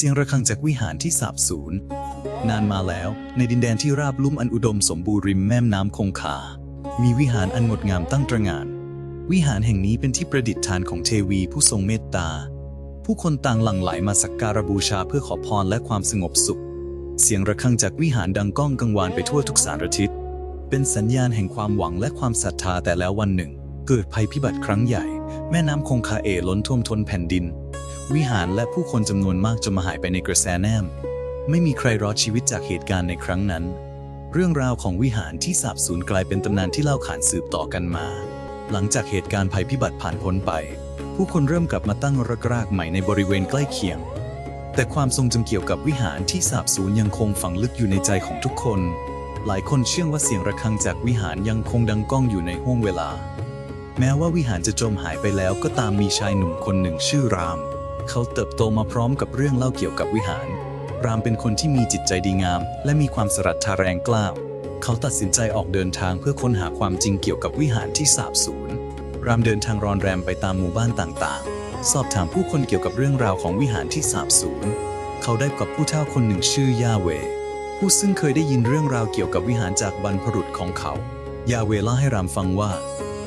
เสียงระฆังจากวิหารที่สาบสูญ นานมาแล้วในดินแดนที่ราบลุ่มอันอุดมสมบูรณ์ริมแม่น้ำคงคา มีวิหารอันงดงามตั้งตระหง่าน วิหารแห่งนี้เป็นที่ประดิษฐานของเทวีผู้ทรงเมตตา ผู้คนต่างหลั่งไหลมาสักการบูชาเพื่อขอพรและความสงบสุข เสียงระฆังจากวิหารดังก้องกังวานไปทั่วทุกสารทิศ เป็นสัญญาณแห่งความหวังและความศรัทธาแต่แล้ววันหนึ่ง เกิดภัยพิบัติครั้งใหญ่ แม่น้ำคงคาเอล้นท่วมท้นแผ่นดิน วิหารและผู้คนจำนวนมากจมหายไปในกระแสน้ำไม่มีใครรอดชีวิตจากเหตุการณ์ในครั้งนั้น เรื่องราวของวิหารที่สาบสูญกลายเป็นตำนานที่เล่าขานสืบต่อกันมา หลังจากเหตุการณ์ภัยพิบัติผ่านพ้นไป ผู้คนเริ่มกลับมาตั้งรกรากใหม่ในบริเวณใกล้เคียง แต่ความทรงจำเกี่ยวกับวิหารที่สาบสูญยังคงฝังลึกอยู่ในใจของทุกคน หลายคนเชื่อว่าเสียงระฆังจากวิหารยังคงดังก้องอยู่ในห้วงเวลา แม้ว่าวิหารจะจมหายไปแล้วก็ตามมีชายหนุ่มคนหนึ่งชื่อราม เขาเติบโตมาพร้อมกับเรื่องเล่าเกี่ยวกับวิหาร รามเป็นคนที่มีจิตใจดีงาม และมีความสรัทธาแรงกล้า เขาตัดสินใจออกเดินทางเพื่อค้นหาความจริงเกี่ยวกับวิหารที่สาบสูญ รามเดินทางรอนแรมไปตามหมู่บ้านต่างๆ สอบถามผู้คนเกี่ยวกับเรื่องราวของวิหารที่สาบสูญ เขาได้พบกับผู้เฒ่าคนหนึ่งชื่อยาเว ผู้ซึ่งเคยได้ยินเรื่องราวเกี่ยวกับวิหารจากบรรพบุรุษของเขา ยาเวเล่าให้รามฟังว่า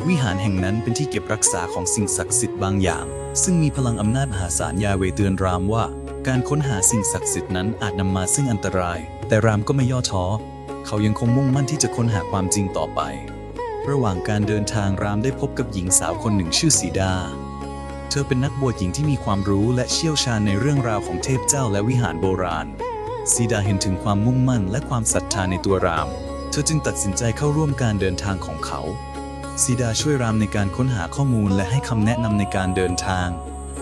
วิหารแห่งนั้นเป็นที่เก็บรักษาของสิ่งศักดิ์สิทธิ์บางอย่าง ซึ่งมีพลังอำนาจมหาศาลยาเวเตือนรามว่า การค้นหาสิ่งศักดิ์สิทธิ์นั้นอาจนำมาซึ่งอันตราย แต่รามก็ไม่ย่อท้อ เขายังคงมุ่งมั่นที่จะค้นหาความจริงต่อไป ระหว่างการเดินทางรามได้พบกับหญิงสาวคนหนึ่งชื่อสีดา เธอเป็นนักบวชหญิงที่มีความรู้และเชี่ยวชาญในเรื่องราวของเทพเจ้าและวิหารโบราณสีดาเห็นถึงความมุ่งมั่นและความศรัทธาในตัวราม เธอจึงตัดสินใจเข้าร่วมการเดินทางของเขา สีดาช่วยรามในการค้นหาข้อมูลและให้คำแนะนำในการเดินทาง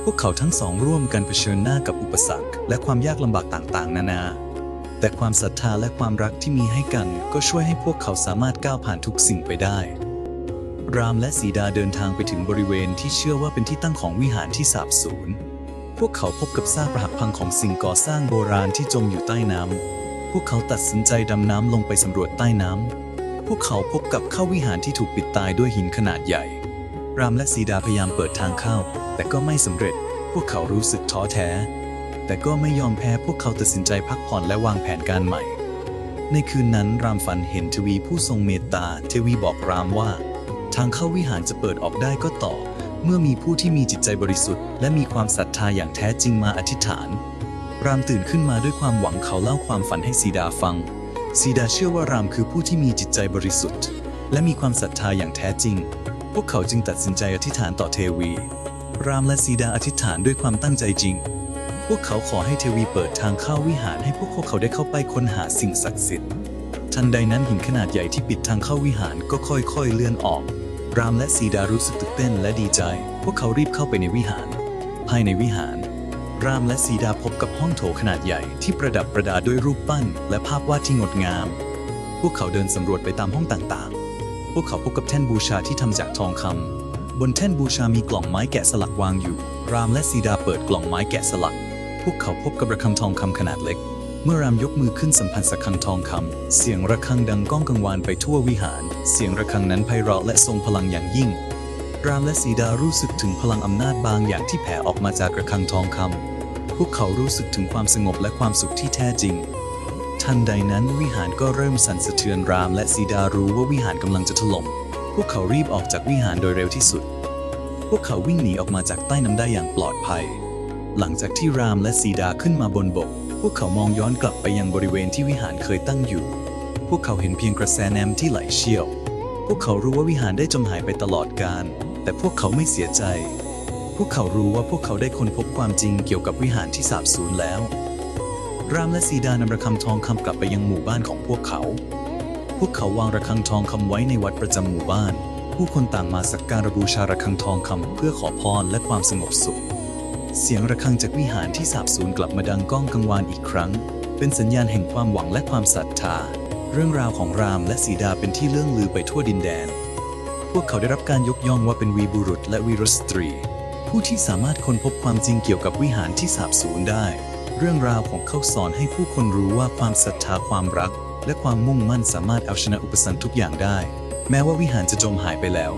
พวกเขาทั้งสองร่วมกันเผชิญหน้ากับอุปสรรค และความยากลำบากต่างๆ นานา แต่ความศรัทธาและความรักที่มีให้กัน ก็ช่วยให้พวกเขาสามารถก้าวผ่านทุกสิ่งไปได้ รามและสีดาเดินทางไปถึงบริเวณที่เชื่อว่าเป็นที่ตั้งของวิหารที่สาบสูญพวกเขาพบกับซากปรักพังของสิ่งก่อสร้างโบราณที่จมอยู่ใต้น้ำพวกเขาตัดสินใจดำน้ำลงไปสำรวจใต้น้ำ พวกเขาพบกับเข้าวิหารที่ถูกปิดตายด้วยหินขนาดใหญ่ รามและสีดาพยายามเปิดทางเข้า แต่ก็ไม่สำเร็จ พวกเขารู้สึกท้อแท้ แต่ก็ไม่ยอมแพ้พวกเขาตัดสินใจพักผ่อนและวางแผนการใหม่ ในคืนนั้นรามฝันเห็นทวีผู้ทรงเมตตาทวีบอกรามว่า ทางเข้าวิหารจะเปิดออกได้ก็ต่อ เมื่อมีผู้ที่มีจิตใจบริสุทธิ์ และมีความศรัทธาอย่างแท้จริงมาอธิษฐาน รามตื่นขึ้นมาด้วยความหวังเขาเล่าความฝันให้สีดาฟัง สีดาเชื่อว่ารามคือผู้ที่มีจิตใจบริสุทธิ์ และมีความศรัทธาอย่างแท้จริง พวกเขาจึงตัดสินใจอธิษฐานต่อเทวี รามและสีดาอธิษฐานด้วยความตั้งใจจริง พวกเขาขอให้เทวีเปิดทางเข้าวิหารให้พวกเขาได้เข้าไปค้นหาสิ่งศักดิ์สิทธิ์ ทันใดนั้นหินขนาดใหญ่ที่ปิดทางเข้าวิหารก็ค่อยๆเลื่อนออก รามและสีดารู้สึกตื่นเต้นและดีใจ พวกเขารีบเข้าไปในวิหาร ภายในวิหาร รามและสีดาพบกับห้องโถขนาดใหญ่ที่ประดับประดาด้วยรูปปั้น และภาพวาดที่งดงาม พวกเขาเดินสำรวจไปตามห้องต่างๆ พวกเขาพบกับแท่นบูชาที่ทำจากทองคำบนแท่นบูชามีกล่องไม้แกะสลักวางอยู่ รามและสีดาเปิดกล่องไม้แกะสลัก พวกเขาพบกับระฆังทองคำขนาดเล็ก เมื่อรามยกมือขึ้นสัมผัสสักคังทองคำเสียงระฆังดังก้องกังวานไปทั่ววิหาร เสียงระฆังนั้นไพเราะและทรงพลังอย่างยิ่ง รามและสีดารู้สึกถึงพลังอำนาจบางอย่างที่แผ่ออกมาจากกระฆังทองคำ พวกเขารู้สึกถึงความสงบและความสุขที่แท้จริง ทันใดนั้นวิหารก็เริ่มสั่นสะเทือนรามและสีดารู้ว่าวิหารกำลังจะถล่ม พวกเขารีบออกจากวิหารโดยเร็วที่สุด พวกเขาวิ่งหนีออกมาจากใต้น้ำได้อย่างปลอดภัย หลังจากที่รามและสีดาขึ้นมาบนบก พวกเขามองย้อนกลับไปยังบริเวณที่วิหารเคยตั้งอยู่ พวกเขาเห็นเพียงกระแสน้ำที่ไหลเชี่ยว พวกเขารู้ว่าวิหารได้จมหายไปตลอดกาล แต่พวกเขาไม่เสียใจ พวกเขารู้ว่าพวกเขาได้ค้นพบความจริงเกี่ยวกับวิหารที่สาบสูญแล้ว รามและสีดานำระฆังทองคำกลับไปยังหมู่บ้านของพวกเขา พวกเขาวางระฆังทองคำไว้ในวัดประจำหมู่บ้าน ผู้คนต่างมาสักการะบูชาระฆังทองคำเพื่อขอพรและความสงบสุข เสียงระฆังจากวิหารที่สาบสูญกลับมาดังก้องกังวานอีกครั้ง เป็นสัญญาณแห่งความหวังและความศรัทธา เรื่องราวของรามและสีดาเป็นที่เลื่องลือไปทั่วดินแดน พวกเขาได้รับการยกย่องว่าเป็นวีบุรุษและวีรสตรี ผู้ที่สามารถค้นพบความจริงเกี่ยวกับวิหารที่สาบสูญได้ เรื่องราวของเขาสอนให้ผู้คนรู้ว่าความศรัทธาความรัก และความมุ่งมั่นสามารถเอาชนะอุปสรรคทุกอย่างได้ แม้ว่าวิหารจะจมหายไปแล้ว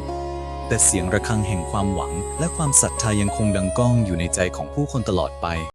แต่เสียงระฆังแห่งความหวัง และความศรัทธายังคงดังก้องอยู่ในใจของผู้คนตลอดไป